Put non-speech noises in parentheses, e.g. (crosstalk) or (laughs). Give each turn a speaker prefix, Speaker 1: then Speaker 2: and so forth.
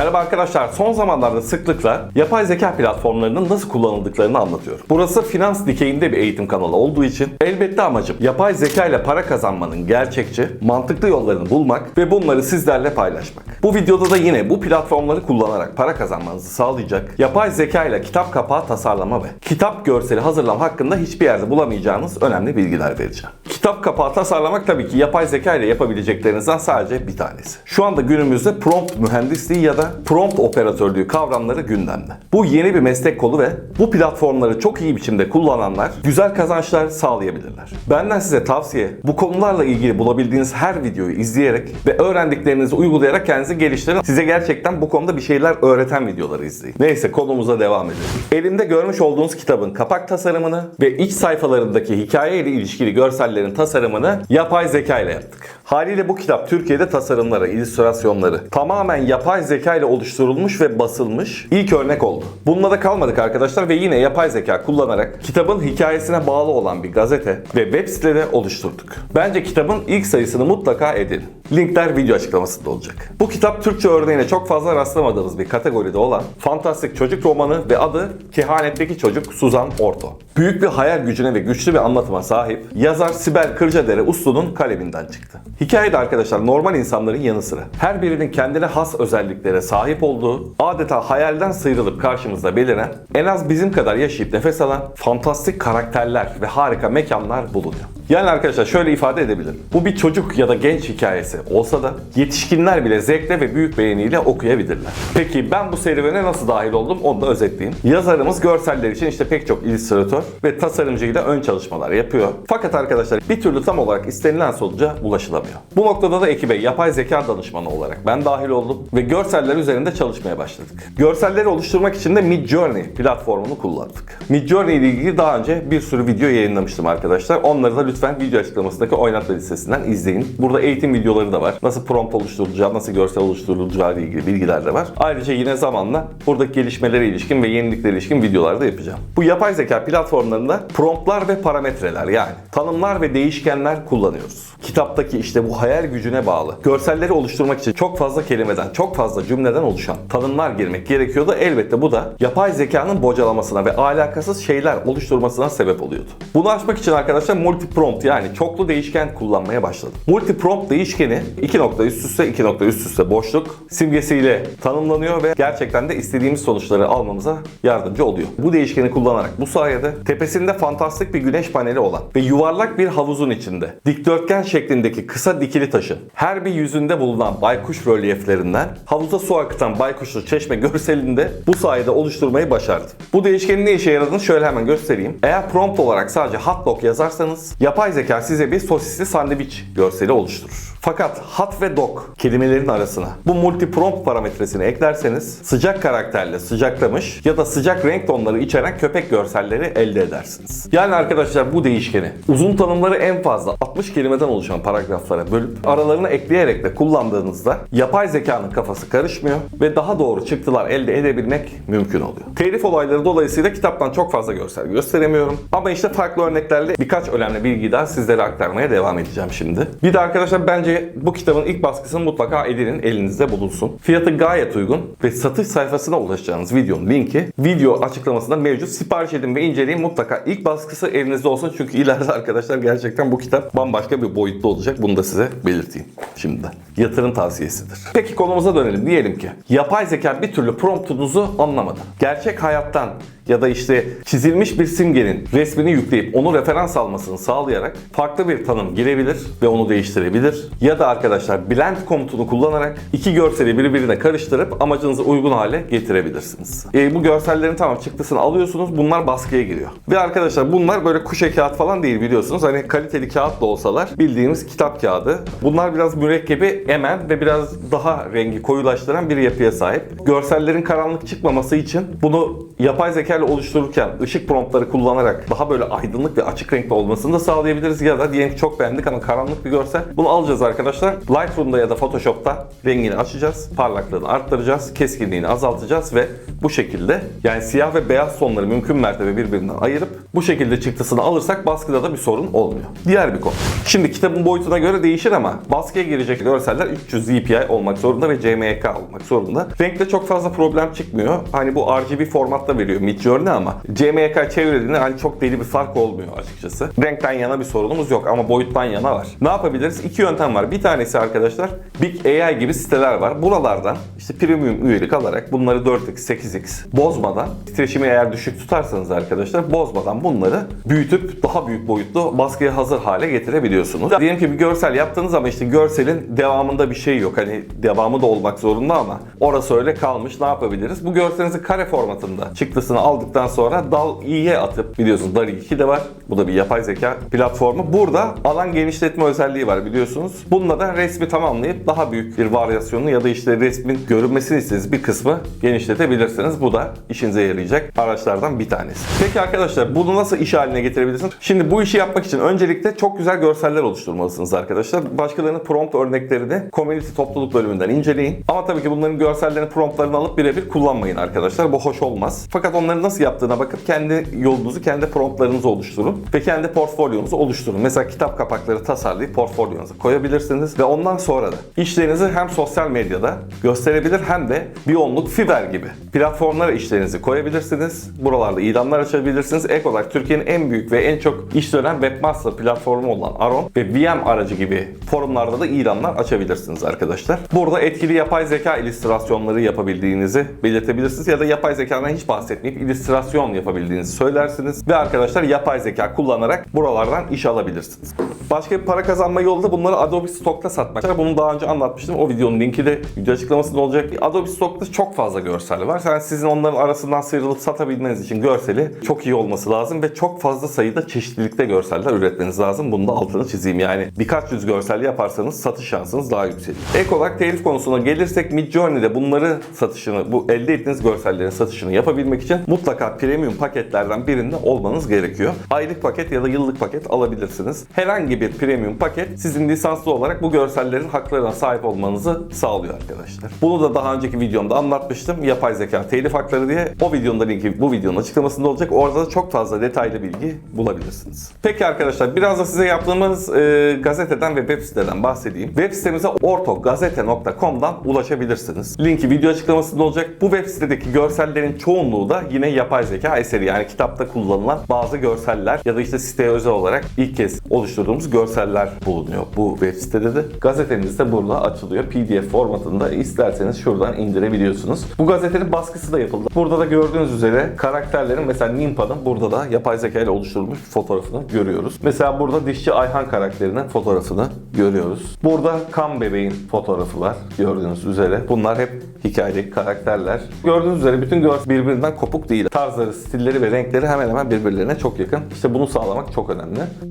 Speaker 1: Merhaba arkadaşlar. Son zamanlarda sıklıkla yapay zeka platformlarının nasıl kullanıldıklarını anlatıyorum. Burası finans dikeyinde bir eğitim kanalı olduğu için elbette amacım yapay zeka ile para kazanmanın gerçekçi, mantıklı yollarını bulmak ve bunları sizlerle paylaşmak. Bu videoda da yine bu platformları kullanarak para kazanmanızı sağlayacak yapay zeka ile kitap kapağı tasarlama ve kitap görseli hazırlama hakkında hiçbir yerde bulamayacağınız önemli bilgiler vereceğim. Kitap kapağı tasarlamak tabii ki yapay zeka ile yapabileceklerinizden sadece bir tanesi. Şu anda günümüzde prompt mühendisliği ya da prompt operatörlüğü kavramları gündemde. Bu yeni bir meslek kolu ve bu platformları çok iyi biçimde kullananlar güzel kazançlar sağlayabilirler. Benden size tavsiye bu konularla ilgili bulabildiğiniz her videoyu izleyerek ve öğrendiklerinizi uygulayarak kendinizi geliştirin. Size gerçekten bu konuda bir şeyler öğreten videoları izleyin. Neyse konumuza devam edelim. Elimde görmüş olduğunuz kitabın kapak tasarımını ve iç sayfalarındaki hikaye ile ilişkili görsellerin tasarımını yapay zeka ile yaptık. Haliyle bu kitap Türkiye'de tasarımları, illüstrasyonları tamamen yapay zeka ile oluşturulmuş ve basılmış ilk örnek oldu. Bununla da kalmadık arkadaşlar ve yine yapay zeka kullanarak kitabın hikayesine bağlı olan bir gazete ve web siteleri oluşturduk. Bence kitabın ilk sayısını mutlaka edin. Linkler video açıklamasında olacak. Bu kitap Türkçe örneğine çok fazla rastlamadığımız bir kategoride olan fantastik çocuk romanı ve adı Kehanetteki Çocuk Suzan Orto. Büyük bir hayal gücüne ve güçlü bir anlatıma sahip yazar Sibel Kırcadere Uslu'nun kaleminden çıktı. Hikayede arkadaşlar normal insanların yanı sıra her birinin kendine has özelliklere sahip olduğu, adeta hayalden sıyrılıp karşımızda beliren, en az bizim kadar yaşayıp nefes alan fantastik karakterler ve harika mekanlar bulunuyor. Yani arkadaşlar şöyle ifade edebilirim. Bu bir çocuk ya da genç hikayesi olsa da yetişkinler bile zevkle ve büyük beğeniyle okuyabilirler. Peki ben bu serüvene nasıl dahil oldum onu da özetleyeyim. Yazarımız görseller için işte pek çok illüstratör ve tasarımcıyla ön çalışmalar yapıyor. Fakat arkadaşlar bir türlü tam olarak istenilen sonuca ulaşılamıyor. Bu noktada da ekibe yapay zeka danışmanı olarak ben dahil oldum ve görseller üzerinde çalışmaya başladık. Görselleri oluşturmak için de Midjourney platformunu kullandık. Midjourney ile ilgili daha önce bir sürü video yayınlamıştım arkadaşlar. Onları da lütfen video açıklamasındaki oynatma listesinden izleyin. Burada eğitim videoları da var. Nasıl prompt oluşturulacağı, nasıl görsel oluşturulacağı ile ilgili bilgiler de var. Ayrıca yine zamanla buradaki gelişmelere ilişkin ve yeniliklere ilişkin videolar da yapacağım. Bu yapay zeka platformlarında promptlar ve parametreler yani tanımlar ve değişkenler kullanıyoruz. Kitaptaki işte bu hayal gücüne bağlı. Görselleri oluşturmak için çok fazla kelimeden, çok fazla cümleden oluşan tanımlar girmek gerekiyordu. Elbette bu da yapay zekanın bocalamasına ve alakasız şeyler oluşturmasına sebep oluyordu. Bunu açmak için arkadaşlar multi prompt yani çoklu değişken kullanmaya başladım. Multi prompt değişkeni iki nokta üst üste iki nokta üst üste boşluk simgesiyle tanımlanıyor ve gerçekten de istediğimiz sonuçları almamıza yardımcı oluyor. Bu değişkeni kullanarak bu sayede tepesinde fantastik bir güneş paneli olan ve yuvarlak bir havuzun içinde dikdörtgen şeklindeki kısa dikili taşın her bir yüzünde bulunan baykuş rölyeflerinden havuza su akıtan baykuşlu çeşme görselini de bu sayede oluşturmayı başardım. Bu değişkenin ne işe yaradığını şöyle hemen göstereyim. Eğer prompt olarak sadece hot yazarsanız yapay zeka size bir sosisli sandviç görseli oluşturur. Fakat hot ve dog kelimelerin arasına bu multi prompt parametresini eklerseniz sıcak karakterle sıcaklamış ya da sıcak renk tonları içeren köpek görselleri elde edersiniz. Yani arkadaşlar bu değişkeni uzun tanımları en fazla 60 kelimeden oluşan paragraflara bölüp aralarına ekleyerek de kullandığınızda yapay zekanın kafası karışmıyor ve daha doğru çıktılar elde edebilmek mümkün oluyor. Telif olayları dolayısıyla kitaptan çok fazla görsel gösteremiyorum. Ama işte farklı örneklerle birkaç önemli bilgi daha sizlere aktarmaya devam edeceğim şimdi. Bir de arkadaşlar bence bu kitabın ilk baskısını mutlaka edinin elinizde bulunsun. Fiyatı gayet uygun ve satış sayfasına ulaşacağınız videonun linki video açıklamasında mevcut. Sipariş edin ve inceleyin mutlaka ilk baskısı elinizde olsun çünkü ileride (laughs) arkadaşlar gerçekten bu kitap bambaşka bir boyutta olacak. Bunu da size belirteyim şimdiden. Yatırım tavsiyesidir. Peki konumuza dönelim. Diyelim ki yapay zeka bir türlü promptunuzu anlamadı. Gerçek hayattan ya da işte çizilmiş bir simgenin resmini yükleyip onu referans almasını sağlayarak farklı bir tanım girebilir ve onu değiştirebilir. Ya da arkadaşlar blend komutunu kullanarak iki görseli birbirine karıştırıp amacınıza uygun hale getirebilirsiniz. E, bu görsellerin tamam çıktısını alıyorsunuz. Bunlar baskıya giriyor. Ve arkadaşlar bunlar böyle kuşe kağıt falan değil biliyorsunuz. Hani kaliteli kağıt da olsalar bildiğimiz kitap kağıdı. Bunlar biraz mürekkebi emen ve biraz daha rengi koyulaştıran bir yapıya sahip. Görsellerin karanlık çıkmaması için bunu yapay zeka ile oluştururken ışık promptları kullanarak daha böyle aydınlık ve açık renkli olmasını da sağlayabiliriz. Ya da diyelim ki çok beğendik ama karanlık bir görsel. Bunu alacağız arkadaşlar. Lightroom'da ya da Photoshop'ta rengini açacağız. Parlaklığını arttıracağız. Keskinliğini azaltacağız ve bu şekilde yani siyah ve beyaz tonları mümkün mertebe birbirinden ayırıp Bu şekilde çıktısını alırsak baskıda da bir sorun olmuyor. Diğer bir konu. Şimdi kitabın boyutuna göre değişir ama baskıya girecek görseller 300 dpi olmak zorunda ve CMYK olmak zorunda. Renkte çok fazla problem çıkmıyor. Hani bu RGB formatta veriyor Midjourney ama CMYK çevirdiğinde hani çok deli bir fark olmuyor açıkçası. Renkten yana bir sorunumuz yok ama boyuttan yana var. Ne yapabiliriz? İki yöntem var. Bir tanesi arkadaşlar Big AI gibi siteler var. Buralardan işte premium üyelik alarak bunları 4x, 8x bozmadan titreşimi eğer düşük tutarsanız arkadaşlar bozmadan bunları büyütüp daha büyük boyutlu baskıya hazır hale getirebiliyorsunuz. Diyelim ki bir görsel yaptığınız ama işte görselin devamında bir şey yok. Hani devamı da olmak zorunda ama orası öyle kalmış. Ne yapabiliriz? Bu görselinizi kare formatında çıktısını aldıktan sonra dal i'ye atıp biliyorsunuz DALL-E 2 de var. Bu da bir yapay zeka platformu. Burada alan genişletme özelliği var biliyorsunuz. Bununla da resmi tamamlayıp daha büyük bir varyasyonu ya da işte resmin görünmesini istediğiniz bir kısmı genişletebilirsiniz. Bu da işinize yarayacak araçlardan bir tanesi. Peki arkadaşlar bunu nasıl iş haline getirebilirsiniz? Şimdi bu işi yapmak için öncelikle çok güzel görseller oluşturmalısınız arkadaşlar. Başkalarının prompt örneklerini community topluluk bölümünden inceleyin. Ama tabii ki bunların görsellerini promptlarını alıp birebir kullanmayın arkadaşlar. Bu hoş olmaz. Fakat onları nasıl yaptığına bakıp kendi yolunuzu, kendi promptlarınızı oluşturun ve kendi portfolyonuzu oluşturun. Mesela kitap kapakları tasarlayıp portfolyonuza koyabilirsiniz ve ondan sonra da işlerinizi hem sosyal medyada gösterebilir hem de bir onluk Fiverr gibi platformlara işlerinizi koyabilirsiniz. Buralarda ilanlar açabilirsiniz. Ek olarak Türkiye'nin en büyük ve en çok iş dönen webmaster platformu olan Aron ve VM aracı gibi forumlarda da ilanlar açabilirsiniz arkadaşlar. Burada etkili yapay zeka illüstrasyonları yapabildiğinizi belirtebilirsiniz ya da yapay zekadan hiç bahsetmeyip illüstrasyon yapabildiğinizi söylersiniz ve arkadaşlar yapay zeka kullanarak buralardan iş alabilirsiniz. Başka bir para kazanma yolu da bunları Adobe Stock'ta satmak. Bunu daha önce anlatmıştım. O videonun linki de video açıklamasında olacak. Adobe Stock'ta çok fazla görsel var. Yani sizin onların arasından sıyrılıp satabilmeniz için görseli çok iyi olması lazım ve çok fazla sayıda çeşitlilikte görseller üretmeniz lazım. Bunu da altını çizeyim. Yani birkaç yüz görsel yaparsanız satış şansınız daha yüksek. Ek olarak telif konusuna gelirsek Midjourney'de bunları satışını, bu elde ettiğiniz görsellerin satışını yapabilmek için mutlaka premium paketlerden birinde olmanız gerekiyor. Aylık paket ya da yıllık paket alabilirsiniz. Herhangi bir premium paket sizin lisanslı olarak bu görsellerin haklarına sahip olmanızı sağlıyor arkadaşlar. Bunu da daha önceki videomda anlatmıştım. Yapay zeka telif hakları diye. O videonun linki bu videonun açıklamasında olacak. Orada da çok fazla detaylı bilgi bulabilirsiniz. Peki arkadaşlar biraz da size yaptığımız e, gazeteden ve web siteden bahsedeyim. Web sitemize ortogazete.com'dan ulaşabilirsiniz. Linki video açıklamasında olacak. Bu web sitedeki görsellerin çoğunluğu da yine yapay zeka eseri. Yani kitapta kullanılan bazı görseller ya da işte siteye özel olarak ilk kez oluşturduğumuz görseller bulunuyor bu web sitede de. Gazetemiz de burada açılıyor. PDF formatında isterseniz şuradan indirebiliyorsunuz. Bu gazetenin baskısı da yapıldı. Burada da gördüğünüz üzere karakterlerin mesela Nimpa'nın burada da yapay zeka ile oluşturulmuş fotoğrafını görüyoruz. Mesela burada dişçi Ayhan karakterinin fotoğrafını görüyoruz. Burada kan bebeğin fotoğrafı var gördüğünüz üzere. Bunlar hep hikayedeki karakterler. Gördüğünüz üzere bütün görsel birbirinden kopuk değil. Tarzları, stilleri ve renkleri hemen hemen birbirlerine çok yakın. İşte bunu sağlamak çok önemli.